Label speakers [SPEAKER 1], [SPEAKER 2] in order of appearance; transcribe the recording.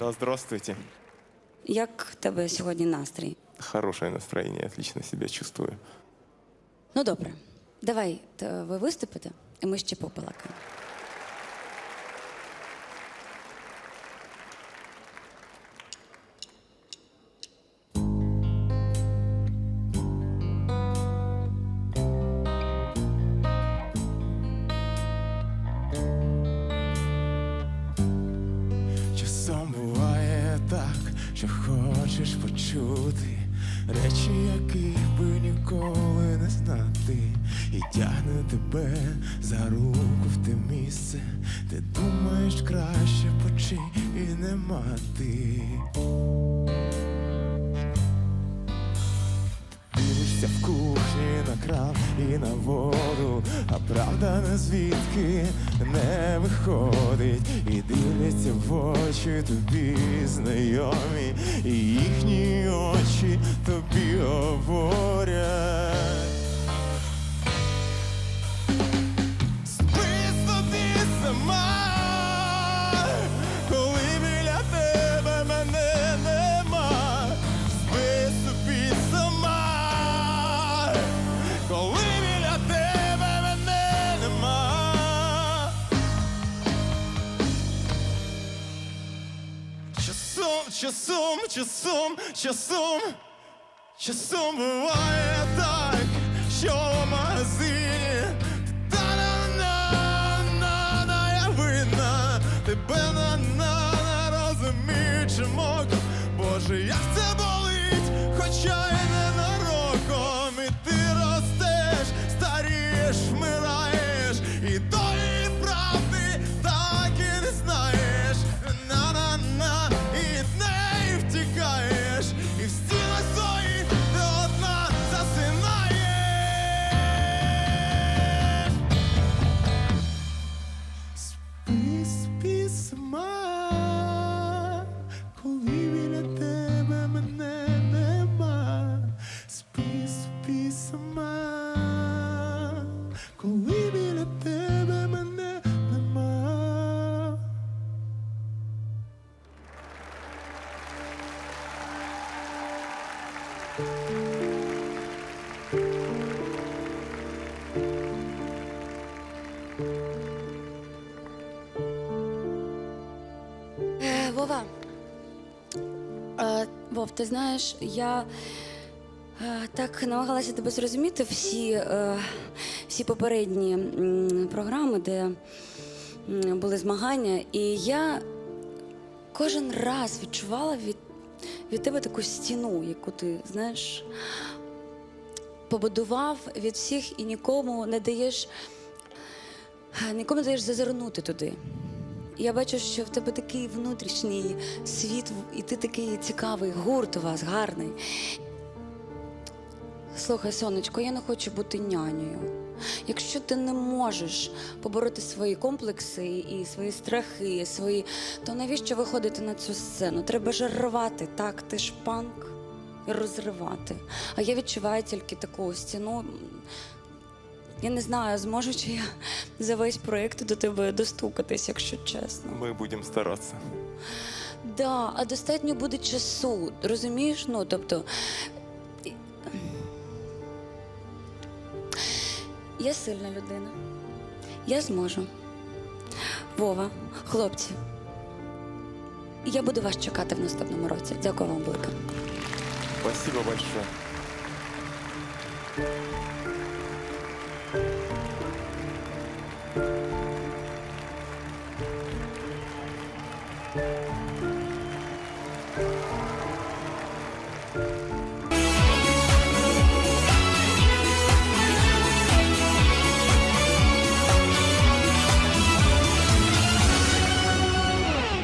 [SPEAKER 1] Да, здравствуйте.
[SPEAKER 2] Як в тебе сьогодні настрій?
[SPEAKER 1] Хорошее настроение, отлично себя чувствую.
[SPEAKER 2] Ну добре, давай то ви виступите, і ми ще побалакаємо.
[SPEAKER 3] Часом хочеш почути речі, яких би ніколи не знати, і тягне тебе за руку в те місце, де думаєш краще почи і не мати. Дивишся в кухні на кран і на воду, а правда не звідки не виходить, і дивляться в очі тобі знайомі, і їхні очі Часом, часом, часом, часом, часом буває так, що в магазині та-на-на-на-на я винна, тебе на-на не розумію чимок. Боже, як це болить, сама, коли біля тебе мене нема. Спи, спи сама, коли біля тебе мене нема.
[SPEAKER 2] Е, Вова. Е, Вов, ти знаєш, я е, так намагалася тебе зрозуміти всі, е, всі попередні програми, де були змагання, і я кожен раз відчувала від, від тебе таку стіну, яку ти, знаєш, побудував від всіх і нікому не даєш, нікому не даєш зазирнути туди. Я бачу, що в тебе такий внутрішній світ, і ти такий цікавий, гурт у вас гарний. Слухай, сонечко, я не хочу бути нянею. Якщо ти не можеш побороти свої комплекси і свої страхи, свої, то навіщо виходити на цю сцену? Треба ж рвати, так, ти ж панк і розривати. А я відчуваю тільки таку стіну. Я не знаю, зможу чи я за весь проєкт до тебе достукатись, якщо чесно.
[SPEAKER 1] Мы будем стараться.
[SPEAKER 2] Да, а достатньо буде часу, розумієш? Ну, тобто. Я сильна людина. Я зможу. Вова, хлопці. Я буду вас чекати в наступному році. Дякую вам велике.
[SPEAKER 1] Спасибо большое. Thank you.